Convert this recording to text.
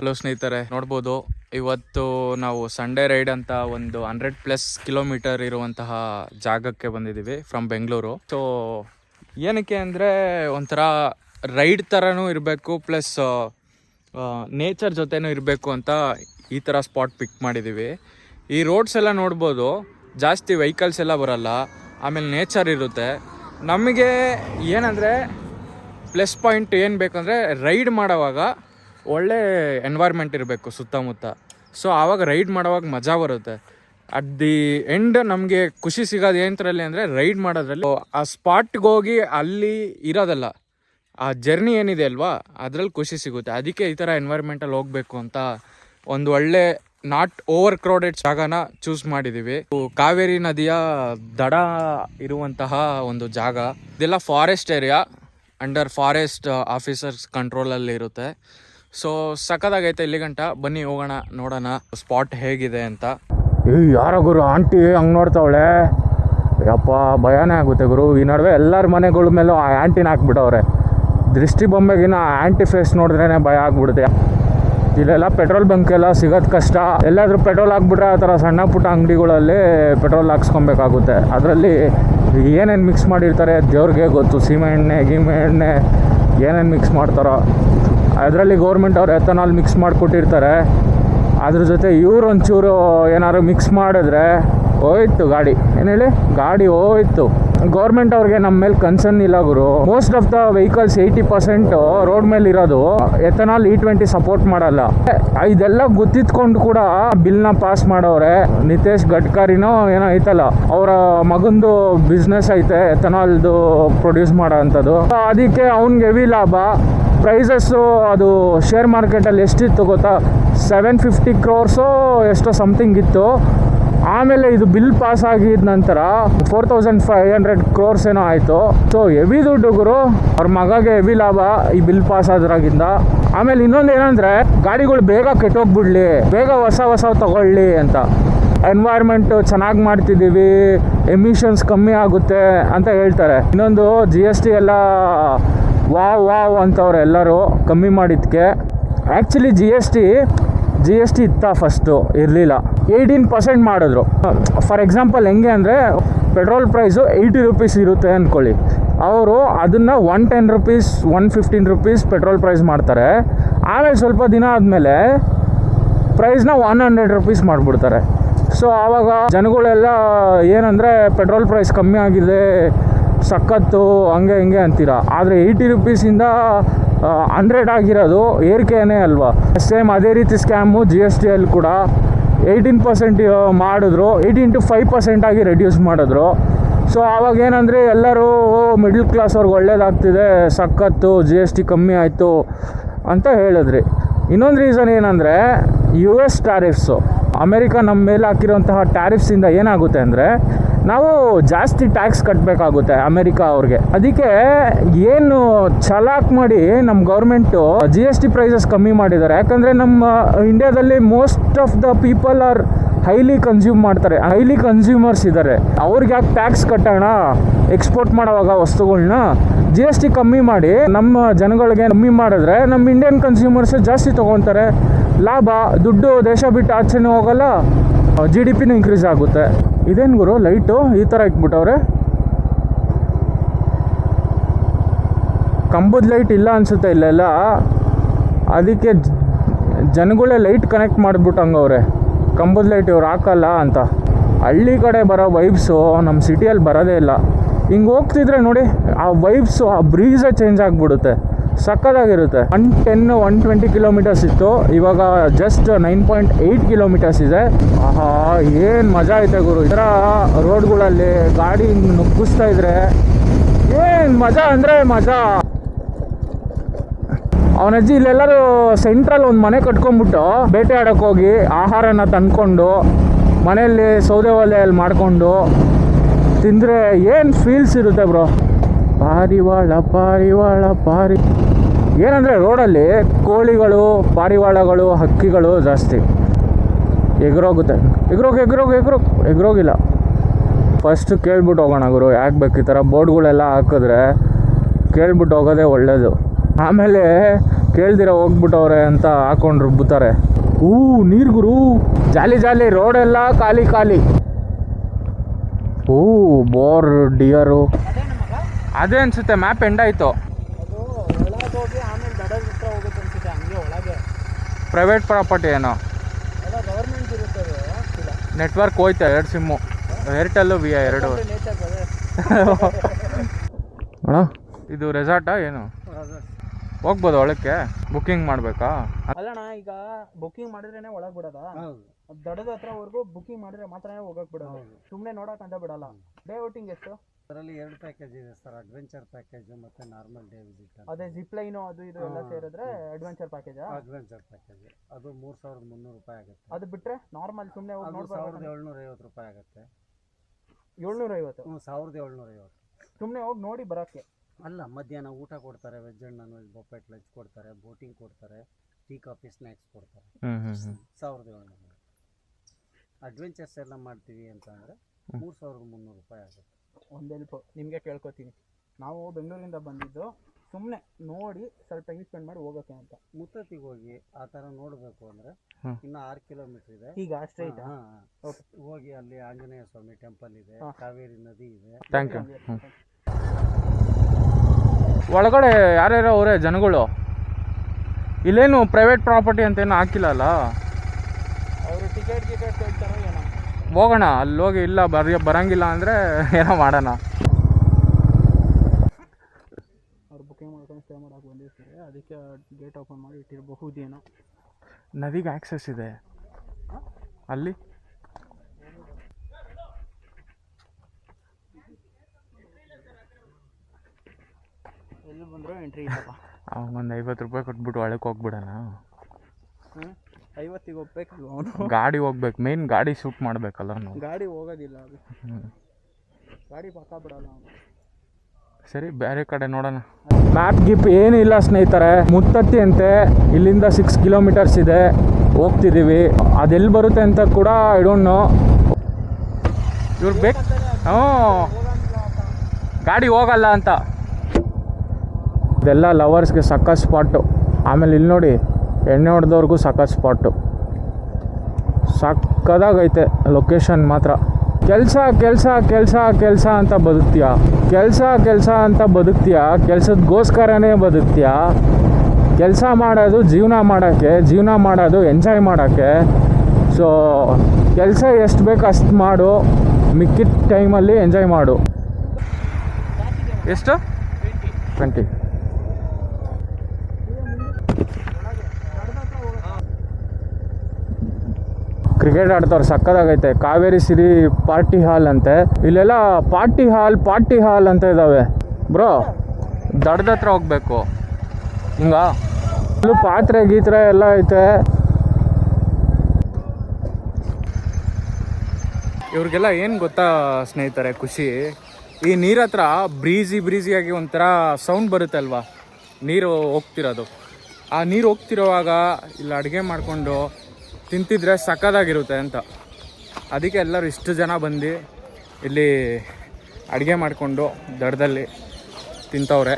Hello ಸ್ನೇಹಿತರೆ, ನೋಡ್ಬೋದು. ಇವತ್ತು ನಾವು ಸಂಡೇ ರೈಡ್ ಅಂತ ಒಂದು ಹಂಡ್ರೆಡ್ ಪ್ಲಸ್ ಕಿಲೋಮೀಟರ್ ಇರುವಂತಹ ಜಾಗಕ್ಕೆ ಬಂದಿದ್ದೀವಿ ಫ್ರಮ್ ಬೆಂಗಳೂರು ಸೊ ಏನಕ್ಕೆ ಅಂದರೆ ಒಂಥರ ರೈಡ್ ಥರನೂ ಇರಬೇಕು ಪ್ಲಸ್ ನೇಚರ್ ಜೊತೆನೂ ಇರಬೇಕು ಅಂತ ಈ ಥರ ಸ್ಪಾಟ್ ಪಿಕ್ ಮಾಡಿದ್ದೀವಿ. ಈ ರೋಡ್ಸ್ ಎಲ್ಲ ನೋಡ್ಬೋದು, ಜಾಸ್ತಿ ವೆಹಿಕಲ್ಸ್ ಎಲ್ಲ ಬರಲ್ಲ, ಆಮೇಲೆ ನೇಚರ್ ಇರುತ್ತೆ. ನಮಗೆ ಏನಂದರೆ ಪ್ಲಸ್ ಪಾಯಿಂಟ್ ಏನು ಬೇಕಂದರೆ ರೈಡ್ ಮಾಡೋವಾಗ ಒಳ್ಳೆ ಎನ್ವೈರ್ಮೆಂಟ್ ಇರಬೇಕು ಸುತ್ತಮುತ್ತ. ಸೊ ಆವಾಗ ರೈಡ್ ಮಾಡೋವಾಗ ಮಜಾ ಬರುತ್ತೆ. ಅಟ್ ದಿ ಎಂಡ್ ನಮಗೆ ಖುಷಿ ಸಿಗೋದು ಏನಂತರಲ್ಲಿ ಅಂದರೆ ರೈಡ್ ಮಾಡೋದ್ರಲ್ಲಿ ಆ ಸ್ಪಾಟ್ಗೆ ಹೋಗಿ ಅಲ್ಲಿ ಇರೋದಲ್ಲ. ಆ ಜರ್ನಿ ಏನಿದೆ ಅಲ್ವಾ? ಅದರಲ್ಲಿ ಖುಷಿ ಸಿಗುತ್ತೆ. ಅದಕ್ಕೆ ಈ ಥರ ಎನ್ವೈರ್ಮೆಂಟಲ್ಲಿ ಹೋಗಬೇಕು ಅಂತ ಒಂದು ಒಳ್ಳೆ ನಾಟ್ ಓವರ್ ಕ್ರೌಡೆಡ್ ಜಾಗನ ಚೂಸ್ ಮಾಡಿದ್ದೀವಿ ಕಾವೇರಿ ನದಿಯ ದಡ ಇರುವಂತಹ ಒಂದು ಜಾಗ. ಇದೆಲ್ಲ forest area under forest officers ಕಂಟ್ರೋಲಲ್ಲಿ ಇರುತ್ತೆ. ಸೊ ಸಖತ್ತಾಗೈತೆ ಇಲ್ಲಿ ಗಂಟ. ಬನ್ನಿ, ಹೋಗೋಣ, ನೋಡೋಣ. ಸ್ಪಾಟ್ ಹೇಗಿದೆ ಅಂತ. ಏ ಯಾರ ಗುರು, ಆಂಟಿ ಹಂಗೆ ನೋಡ್ತಾವಳೆ. ಯಪ್ಪ, ಭಯನೇ ಆಗುತ್ತೆ ಗುರು. ಈ ನಡುವೆ ಎಲ್ಲರ ಮನೆಗಳ ಮೇಲೂ ಆ ಆಂಟಿನ ಹಾಕ್ಬಿಟ್ಟವ್ರೆ. ದೃಷ್ಟಿ ಬೊಂಬೆಗಿನ ಆಂಟಿ ಫೇಸ್ ನೋಡಿದ್ರೇ ಭಯ ಆಗ್ಬಿಡುತ್ತೆ. ಇಲ್ಲೆಲ್ಲ ಪೆಟ್ರೋಲ್ ಬಂಕ್ ಎಲ್ಲ ಸಿಗೋದು ಕಷ್ಟ. ಎಲ್ಲಾದರೂ ಪೆಟ್ರೋಲ್ ಹಾಕ್ಬಿಟ್ರೆ ಆ ಥರ ಸಣ್ಣ ಪುಟ್ಟ ಅಂಗಡಿಗಳಲ್ಲಿ ಪೆಟ್ರೋಲ್ ಹಾಕ್ಸ್ಕೊಬೇಕಾಗುತ್ತೆ. ಅದರಲ್ಲಿ ಏನೇನು ಮಿಕ್ಸ್ ಮಾಡಿರ್ತಾರೆ, ದೇವ್ರಿಗೆ ಗೊತ್ತು, ಸೀಮೆ ಎಣ್ಣೆ, ಗೀಮೆ ಎಣ್ಣೆ, ಏನೇನು ಮಿಕ್ಸ್ ಮಾಡ್ತಾರೋ. ಅದರಲ್ಲಿ ಗೌರ್ಮೆಂಟ್ ಅವ್ರು ಎಥನಾಲ್ ಮಿಕ್ಸ್ ಮಾಡಿಕೊಟ್ಟಿರ್ತಾರೆ. ಅದ್ರ ಜೊತೆ ಇವ್ರು ಒಂಚೂರು ಏನಾದ್ರು ಮಿಕ್ಸ್ ಮಾಡಿದ್ರೆ ಹೋಯ್ತು ಗಾಡಿ. ಏನು ಹೇಳಿ? ಗಾಡಿ ಹೋಯ್ತು. ಗೌರ್ಮೆಂಟ್ ಅವ್ರಿಗೆ ನಮ್ಮ ಮೇಲೆ ಕನ್ಸರ್ನ್ ಇಲ್ಲ ಗುರು. Most of the vehicles eighty percent road ಮೇಲೆ ಇರೋದು ಎಥನಾಲ್ ಇ ಟ್ವೆಂಟಿ ಸಪೋರ್ಟ್ ಮಾಡಲ್ಲ. ಇದೆಲ್ಲ ಗೊತ್ತಿದ್ಕೊಂಡು ಕೂಡ ಬಿಲ್ನ ಪಾಸ್ ಮಾಡೋರೆ. ನಿತೇಶ್ ಗಡ್ಕರಿನೋ ಏನೋ ಐತಲ್ಲ, ಅವರ ಮಗಂದು ಬಿಸ್ನೆಸ್ ಐತೆ ಎಥನಾಲ್ದು ಪ್ರೊಡ್ಯೂಸ್ ಮಾಡೋ ಅಂಥದ್ದು. ಅದಕ್ಕೆ ಅವ್ನಿಗೆ ಹೆವಿ ಲಾಭ. ಪ್ರೈಸಸ್ಸು ಅದು ಶೇರ್ ಮಾರ್ಕೆಟಲ್ಲಿ ಎಷ್ಟಿತ್ತು ಗೊತ್ತಾ? ಸೆವೆನ್ ಫಿಫ್ಟಿ ಕ್ರೋರ್ಸು ಎಷ್ಟೋ ಸಮಥಿಂಗ್ ಇತ್ತು. ಆಮೇಲೆ ಇದು ಬಿಲ್ ಪಾಸ್ ಆಗಿದ ನಂತರ four thousand five hundred crores ಏನೋ ಆಯಿತು. ಸೊ ಹೆವಿ ದುಡ್ಡು ಗುರು, ಅವ್ರ ಮಗಗೆ ಹೆವಿ ಲಾಭ ಈ ಬಿಲ್ ಪಾಸ್ ಆದ್ರಾಗಿಂದ. ಆಮೇಲೆ ಇನ್ನೊಂದು ಏನಂದರೆ, ಗಾಡಿಗಳು ಬೇಗ ಕೆಟ್ಟೋಗ್ಬಿಡ್ಲಿ, ಬೇಗ ಹೊಸ ಹೊಸ ತಗೊಳ್ಳಿ ಅಂತ. ಎನ್ವೈರ್ಮೆಂಟ್ ಚೆನ್ನಾಗಿ ಮಾಡ್ತಿದ್ದೀವಿ ಎಮಿಷನ್ಸ್ ಕಮ್ಮಿ ಆಗುತ್ತೆ ಅಂತ ಹೇಳ್ತಾರೆ. ಇನ್ನೊಂದು ಜಿ ಎಸ್ ಟಿ ಎಲ್ಲ ವಾವ್ ವಾವ್ ಅಂತವ್ರೆ ಎಲ್ಲರೂ ಕಮ್ಮಿ ಮಾಡಿದ್ದಕ್ಕೆ actually G S T G S T ಇತ್ತ ಫಸ್ಟು ಇರಲಿಲ್ಲ. ಏಯ್ಟೀನ್ ಪರ್ಸೆಂಟ್ ಮಾಡಿದ್ರು. ಫಾರ್ ಎಕ್ಸಾಂಪಲ್ ಹೆಂಗೆ ಅಂದರೆ ಪೆಟ್ರೋಲ್ ಪ್ರೈಸು ಏಯ್ಟಿ ರುಪೀಸ್ ಇರುತ್ತೆ ಅಂದ್ಕೊಳ್ಳಿ ಅವರು ಅದನ್ನು one ten rupees one fifteen rupees petrol price ಮಾಡ್ತಾರೆ. ಆಮೇಲೆ ಸ್ವಲ್ಪ ದಿನ ಆದಮೇಲೆ ಪ್ರೈಸ್ನ ಒನ್ ಹಂಡ್ರೆಡ್ ರುಪೀಸ್ ಮಾಡಿಬಿಡ್ತಾರೆ. ಸೊ ಆವಾಗ ಜನಗಳೆಲ್ಲ ಏನಂದರೆ ಪೆಟ್ರೋಲ್ ಪ್ರೈಸ್ ಕಮ್ಮಿ ಆಗಿದೆ ಸಖತ್ತು ಹಂಗೆ ಹಿಂಗೆ ಅಂತೀರ? ಆದರೆ ಏಯ್ಟಿ ರುಪೀಸಿಂದ ಹಂಡ್ರೆಡ್ ಆಗಿರೋದು ಏರಿಕೆಯೇ ಅಲ್ವಾ? ಸೇಮ್ ಅದೇ ರೀತಿ ಸ್ಕ್ಯಾಮು ಜಿ ಎಸ್ ಟಿಯಲ್ಲಿ ಕೂಡ ಏಯ್ಟೀನ್ ಪರ್ಸೆಂಟ್ ಮಾಡಿದ್ರು. ಏಯ್ಟೀನ್ ಟು ಫೈವ್ ಪರ್ಸೆಂಟಾಗಿ ರೆಡ್ಯೂಸ್ ಮಾಡಿದ್ರು. ಸೊ ಆವಾಗ ಏನಂದರೆ ಎಲ್ಲರೂ ಮಿಡ್ಲ್ ಕ್ಲಾಸ್ ಅವ್ರಿಗೆ ಒಳ್ಳೇದಾಗ್ತಿದೆ, ಸಖತ್ತು ಜಿ ಎಸ್ ಟಿ ಕಮ್ಮಿ ಆಯಿತು ಅಂತ ಹೇಳಿದ್ರಿ. ಇನ್ನೊಂದು ರೀಸನ್ ಏನಂದರೆ ಯು ಎಸ್ ಟ್ಯಾರಿಫ್ಸು ಅಮೇರಿಕಾ ನಮ್ಮ ಮೇಲೆ ಹಾಕಿರೋಂತಹ ಟ್ಯಾರಿಫ್ಸಿಂದ ಏನಾಗುತ್ತೆ ಅಂದರೆ ನಾವು ಜಾಸ್ತಿ ಟ್ಯಾಕ್ಸ್ ಕಟ್ಟಬೇಕಾಗುತ್ತೆ ಅಮೆರಿಕಾ ಅವ್ರಿಗೆ. ಅದಕ್ಕೆ ಏನು ಚಲಾಕ್ ಮಾಡಿ ನಮ್ಮ government G S T prices ಕಮ್ಮಿ ಮಾಡಿದ್ದಾರೆ. ಯಾಕಂದರೆ ನಮ್ಮ ಇಂಡಿಯಾದಲ್ಲಿ most of the people are highly consume ಮಾಡ್ತಾರೆ. ಹೈಲಿ ಕನ್ಸ್ಯೂಮರ್ಸ್ ಇದ್ದಾರೆ. ಅವ್ರಿಗೆ ಯಾಕೆ ಟ್ಯಾಕ್ಸ್ ಕಟ್ಟೋಣ? ಎಕ್ಸ್ಪೋರ್ಟ್ ಮಾಡೋವಾಗ ವಸ್ತುಗಳನ್ನ ಜಿ ಎಸ್ ಟಿ ಕಮ್ಮಿ ಮಾಡಿ ನಮ್ಮ ಜನಗಳಿಗೆ ಕಮ್ಮಿ ಮಾಡಿದ್ರೆ ನಮ್ಮ ಇಂಡಿಯನ್ ಕನ್ಸ್ಯೂಮರ್ಸ್ ಜಾಸ್ತಿ ತೊಗೊತಾರೆ ಲಾಭ, ದುಡ್ಡು ದೇಶ ಬಿಟ್ಟು ಆಚೆನೂ ಹೋಗಲ್ಲ. ಜಿ ಡಿ ಪಿನೂ ಇನ್ಕ್ರೀಸ್ ಆಗುತ್ತೆ. ಇದೇನು ಗುರು? ಲೈಟು ಈ ಥರ ಇಟ್ಬಿಟ್ಟವ್ರೆ? ಕಂಬದ ಲೈಟ್ ಇಲ್ಲ ಅನಿಸುತ್ತೆ ಇಲ್ಲೆಲ್ಲ. ಅದಕ್ಕೆ ಜನಗಳೇ ಲೈಟ್ ಕನೆಕ್ಟ್ ಮಾಡಿಬಿಟ್ಟಂಗವ್ರೆ. ಕಂಬದ ಲೈಟ್ ಇವ್ರು ಹಾಕಲ್ಲ ಅಂತ. ಹಳ್ಳಿ ಕಡೆ ಬರೋ ವೈಬ್ಸು ನಮ್ಮ ಸಿಟಿಯಲ್ಲಿ ಬರೋದೇ ಇಲ್ಲ. ಹಿಂಗೆ ಹೋಗ್ತಿದ್ರೆ ನೋಡಿ, ಆ ವೈಬ್ಸು ಆ ಬ್ರೀಸೇ ಚೇಂಜ್ ಆಗಿಬಿಡುತ್ತೆ. ಸಕ್ಕದಾಗಿರುತ್ತೆ. One ten one twenty kilometres ಇತ್ತು. ಇವಾಗ just nine point eight kilometres ಇದೆ. ಆಹಾ, ಏನು ಮಜಾ ಐತೆ ಗುರು. ಇದರ ರೋಡ್ಗಳಲ್ಲಿ ಗಾಡಿ ನುಗ್ಗಿಸ್ತಾ ಇದ್ರೆ ಏನು ಮಜಾ ಅಂದರೆ ಮಜಾ. ಅವನಜ್ಜಿ ಇಲ್ಲೆಲ್ಲರೂ ಸೆಂಟ್ರಲ್ ಒಂದು ಮನೆ ಕಟ್ಕೊಂಡ್ಬಿಟ್ಟು ಬೇಟೆ ಆಡೋಕೆ ಹೋಗಿ ಆಹಾರನ ತಂದ್ಕೊಂಡು ಮನೆಯಲ್ಲಿ ಸೌದೆ ಒಲೆಯಲ್ಲಿ ಮಾಡಿಕೊಂಡು ತಿಂದರೆ ಏನು ಫೀಲ್ಸ್ ಇರುತ್ತೆ ಬ್ರೋ ಪಾರಿವಾಳ ಪಾರಿವಾಳ, ಪಾರಿ ಏನಂದರೆ ರೋಡಲ್ಲಿ ಕೋಳಿಗಳು, ಪಾರಿವಾಳಗಳು, ಹಕ್ಕಿಗಳು ಜಾಸ್ತಿ. ಎಗ್ರೋಗುತ್ತೆ. ಎಗ್ರೋಗಿ ಎಗ್ರೋಗಿ ಎಗ್ರೋಗ್ ಎಗ್ರೋಗಿಲ್ಲ. ಫಸ್ಟ್ ಕೇಳ್ಬಿಟ್ಟು ಹೋಗೋಣ ಗುರು, ಯಾಕೆ ಬೇಕು ಈ ಥರ ಬೋರ್ಡ್ಗಳೆಲ್ಲ ಹಾಕಿದ್ರೆ ಕೇಳ್ಬಿಟ್ಟು ಹೋಗೋದೇ ಒಳ್ಳೇದು. ಆಮೇಲೆ ಕೇಳ್ದಿರ ಹೋಗ್ಬಿಟ್ಟವ್ರೆ ಅಂತ ಹಾಕೊಂಡು ರುಬ್ಬುತ್ತಾರೆ ಹೂ ನೀರು ಗುರು. ಜಾಲಿ ಜಾಲಿ, ರೋಡೆಲ್ಲ ಖಾಲಿ ಖಾಲಿ. ಹೂ ಬೋರ್, ಡಿಯರು. ಅದೇ ಅನ್ಸುತ್ತೆ, ಮ್ಯಾಪ್ ಎಂಡ್ ಆಯ್ತು ಅದು ಒಳಗೆ ಹೋಗಿ ಆಮೇಲೆ ದಡದ ಹತ್ರ ಹೋಗುತ್ತೆ ಅನ್ಸುತ್ತೆ ಹಂಗೆ ಒಳಗೆ ಪ್ರೈವೇಟ್ ಪ್ರಾಪರ್ಟಿ ಏನೋ? ನೆಟ್ವರ್ಕ್ ಹೋಯ್ತ ಎರಡು ಸಿಮ್ಮು ಏರ್ಟೆಲ್ಲು ವಿ ಐ ಎರಡು ಅಣ್ಣ ಇದು ರೆಸಾರ್ಟಾ ಏನು? ಹೋಗ್ಬೋದು ಒಳಕ್ಕೆ. ಬುಕ್ಕಿಂಗ್ ಮಾಡಬೇಕಾ? ಅಲ್ಲಣ್ಣ ಈಗ ಬುಕ್ಕಿಂಗ್ ಮಾಡಿದ್ರೇನೆ ಒಳಗೆ ಬಿಡೋದಾ? ದಡದ ಹತ್ರವರೆಗೂ ಬುಕ್ಕಿಂಗ್ ಮಾಡಿದ್ರೆ ಮಾತ್ರನೇ ಹೋಗಕ್ ಬಿಡೋದು. ಸುಮ್ಮನೆ ನೋಡಕ್ ಅಂತ ಬಿಡಲ್ಲ. ಡೇ ಔಟಿಂಗ್ ಎಷ್ಟು? ಅದರಲ್ಲಿ ಎರಡು ಪ್ಯಾಕೇಜ್ ಇದೆ ಸರ್. ಅಡ್ವೆಂಚರ್ ಪ್ಯಾಕೇಜ್ ಮತ್ತೆ ನಾರ್ಮಲ್ ಡೇ ವಿಸಿಟ್ ಅದೇ ಜಿಪ್ ಲೈನು ಅದು ಇದು ಎಲ್ಲ ಸೇರಿದ್ರೆ ಅಡ್ವೆಂಚರ್ ಪ್ಯಾಕೇಜ್ ಅಡ್ವೆಂಚರ್ ಪ್ಯಾಕೇಜ್ ಅದು ಮೂರ್ ಸಾವಿರದ ಮುನ್ನೂರು ರೂಪಾಯಿ ಆಗುತ್ತೆ. ಅದು ಬಿಟ್ರೆ ನಾರ್ಮಲ್ ಸುಮ್ಮನೆ ಹೋಗಿ ಸಾವಿರದ ಏಳ್ನೂರ ಐವತ್ತು ರೂಪಾಯಿ ಆಗುತ್ತೆ. ಏಳ್ನೂರ ಐವತ್ತು ಹ್ಞೂ ಸಾವಿರದ ಏಳ್ನೂರ ಐವತ್ತು ಸುಮ್ಮನೆ ಹೋಗಿ ನೋಡಿ ಬರೋಕ್ಕೆ. ಅಲ್ಲ ಮಧ್ಯಾಹ್ನ ಊಟ ಕೊಡ್ತಾರೆ veg and non veg buffet lunch ಕೊಡ್ತಾರೆ ಬೋಟಿಂಗ್ ಕೊಡ್ತಾರೆ ಟೀ ಕಾಫಿ ಸ್ನ್ಯಾಕ್ಸ್ ಕೊಡ್ತಾರೆ. ಸಾವಿರದ ಏಳ್ನೂರು. ಅಡ್ವೆಂಚರ್ಸ್ ಎಲ್ಲ ಮಾಡ್ತೀವಿ ಅಂತ ಅಂದರೆ ಮೂರು ಸಾವಿರದ ಮುನ್ನೂರು ರೂಪಾಯಿ ಆಗುತ್ತೆ. ಒಂದು ಹೆಲ್ಪ್ ನಿಮಗೆ ಕೇಳ್ಕೊತೀನಿ. ನಾವು ಬೆಂಗಳೂರಿಂದ ಬಂದಿದ್ದು ಸುಮ್ಮನೆ ನೋಡಿ ಸ್ವಲ್ಪ ಟೈಮ್ ಸ್ಪೆಂಡ್ ಮಾಡಿ ಹೋಗೋಕೆ ಅಂತ. ಮುತ್ತತ್ತಿಗೆ ಹೋಗಿ ಆ ಥರ ನೋಡಬೇಕು ಅಂದರೆ ಇನ್ನೂ ಆರು ಕಿಲೋಮೀಟ್ರ್ ಇದೆ. ಈಗ ಸ್ಟ್ರೈಟ್ ಹಾ, ಹಾ. ಹೋಗಿ ಅಲ್ಲಿ ಆಂಜನೇಯ ಸ್ವಾಮಿ ಟೆಂಪಲ್ ಇದೆ ಕಾವೇರಿ ನದಿ ಇದೆ. ಥ್ಯಾಂಕ್ ಯು ಒಳಗಡೆ ಯಾರ್ಯಾರೋ ಅವರೇ ಜನಗಳು? ಇಲ್ಲೇನು ಪ್ರೈವೇಟ್ ಪ್ರಾಪರ್ಟಿ ಅಂತ ಏನು ಹಾಕಿಲ್ಲಲ್ಲ ಅವರು ಹೋಗೋಣ ಅಲ್ಲಿ ಹೋಗಿ ಇಲ್ಲ ಬರ ಬರಂಗಿಲ್ಲ ಅಂದರೆ ಏನೋ ಮಾಡೋಣ. ಅವ್ರು ಬುಕಿಂಗ್ ಮಾಡ್ಕೊಂಡು ಸ್ಟೇ ಮಾಡೋಕೆ ಬಂದಿರ್ತಾರೆ. ಅದಕ್ಕೆ ಗೇಟ್ ಓಪನ್ ಮಾಡಿ ಇಟ್ಟಿರಬಹುದೇನೋ ನದಿಗೆ ಆ್ಯಕ್ಸಸ್ ಇದೆ. ಅಲ್ಲಿ? ಎಲ್ಲಿ ಬಂದರೂ ಎಂಟ್ರಿ ಇಲ್ಲಪ್ಪ. ಒಂದು ಐವತ್ತು ರೂಪಾಯಿ ಕೊಟ್ಬಿಟ್ಟು ಒಳಗೆ ಹೋಗ್ಬಿಡೋಣ. ಐವತ್ತಿಗೆ ಅವನು? ಗಾಡಿ ಹೋಗ್ಬೇಕು. ಮೇನ್ ಗಾಡಿ ಶೂಟ್ ಮಾಡಬೇಕಲ್ಲ ನಾವು. ಗಾಡಿ ಹೋಗೋದಿಲ್ಲ ಅದು. ಗಾಡಿ ಪಕ್ಕ ಬಿಡಲ್ಲ ಅವನು. ಸರಿ ಬೇರೆ ಕಡೆ ನೋಡೋಣ. ಮ್ಯಾಪ್ ಗಿಪ್ ಏನಿಲ್ಲ ಸ್ನೇಹಿತರೆ. ಮುತ್ತತ್ತಿ ಅಂತೆ ಇಲ್ಲಿಂದ ಸಿಕ್ಸ್ ಕಿಲೋಮೀಟರ್ಸ್ ಇದೆ. ಹೋಗ್ತಿದ್ದೀವಿ. ಅದೆಲ್ಲಿ ಬರುತ್ತೆ ಅಂತ ಕೂಡ ಇಡೋಣ ಇವ್ರು ಬೇಕು ಹ್ಞೂ ಗಾಡಿ ಹೋಗಲ್ಲ ಅಂತ. ಇದೆಲ್ಲ ಲವರ್ಸ್ಗೆ ಸಕ್ಕ ಸ್ಪಾಟು ಆಮೇಲೆ ಇಲ್ಲಿ ನೋಡಿ. ಎಣ್ಣೆ ಹೊಡೆದವ್ರಿಗೂ ಸಖತ್ ಸ್ಪಾಟು. ಸಕ್ಕದಾಗೈತೆ ಲೊಕೇಶನ್ ಮಾತ್ರ. ಕೆಲಸ ಕೆಲಸ ಕೆಲಸ ಕೆಲಸ ಅಂತ ಬದುಕ್ತೀಯಾ? ಕೆಲಸ ಕೆಲಸ ಅಂತ ಬದುಕ್ತೀಯಾ? ಕೆಲಸದಗೋಸ್ಕರನೇ ಬದುಕ್ತೀಯ? ಕೆಲಸ ಮಾಡೋದು ಜೀವನ ಮಾಡೋಕ್ಕೆ ಜೀವನ ಮಾಡೋದು ಎಂಜಾಯ್ ಮಾಡೋಕ್ಕೆ ಸೊ ಕೆಲಸ ಎಷ್ಟು ಬೇಕು ಅಷ್ಟು ಮಾಡು. ಮಿಕ್ಕಿದ ಟೈಮಲ್ಲಿ ಎಂಜಾಯ್ ಮಾಡು. ಎಷ್ಟು? ಟ್ವೆಂಟಿ ಕ್ರಿಕೆಟ್ ಆಡ್ತಾರೆ ಸಕ್ಕದಾಗೈತೆ. ಕಾವೇರಿ ಸಿರಿ ಪಾರ್ಟಿ ಹಾಲ್ ಅಂತೆ. ಇಲ್ಲೆಲ್ಲ ಪಾರ್ಟಿ ಹಾಲ್ ಪಾರ್ಟಿ ಹಾಲ್ ಅಂತ ಇದ್ದಾವೆ ಬ್ರೋ, ದಡದ ಹತ್ರ ಹೋಗ್ಬೇಕು. ಹಿಂಗ? ಪಾತ್ರೆ, ಗೀತ್ರೆ ಎಲ್ಲ ಐತೆ. ಇವ್ರಿಗೆಲ್ಲ ಏನು ಗೊತ್ತಾ ಸ್ನೇಹಿತರೆ, ಖುಷಿ? ಈ ನೀರ ಹತ್ರ ಬ್ರೀಜಿ ಬ್ರೀಸಿಯಾಗಿ ಒಂಥರ ಸೌಂಡ್ ಬರುತ್ತೆ ಅಲ್ವಾ? ನೀರು ಹೋಗ್ತಿರೋದು. ಆ ನೀರು ಹೋಗ್ತಿರೋವಾಗ ಇಲ್ಲಿ ಅಡುಗೆ ಮಾಡಿಕೊಂಡು ತಿಂತಿದ್ರೆ ಸಕ್ಕದಾಗಿರುತ್ತೆ ಅಂತ. ಅದಕ್ಕೆ ಎಲ್ಲರೂ ಇಷ್ಟು ಜನ ಬಂದು ಇಲ್ಲಿ ಅಡುಗೆ ಮಾಡಿಕೊಂಡು ದಡದಲ್ಲಿ ತಿಂತವ್ರೆ.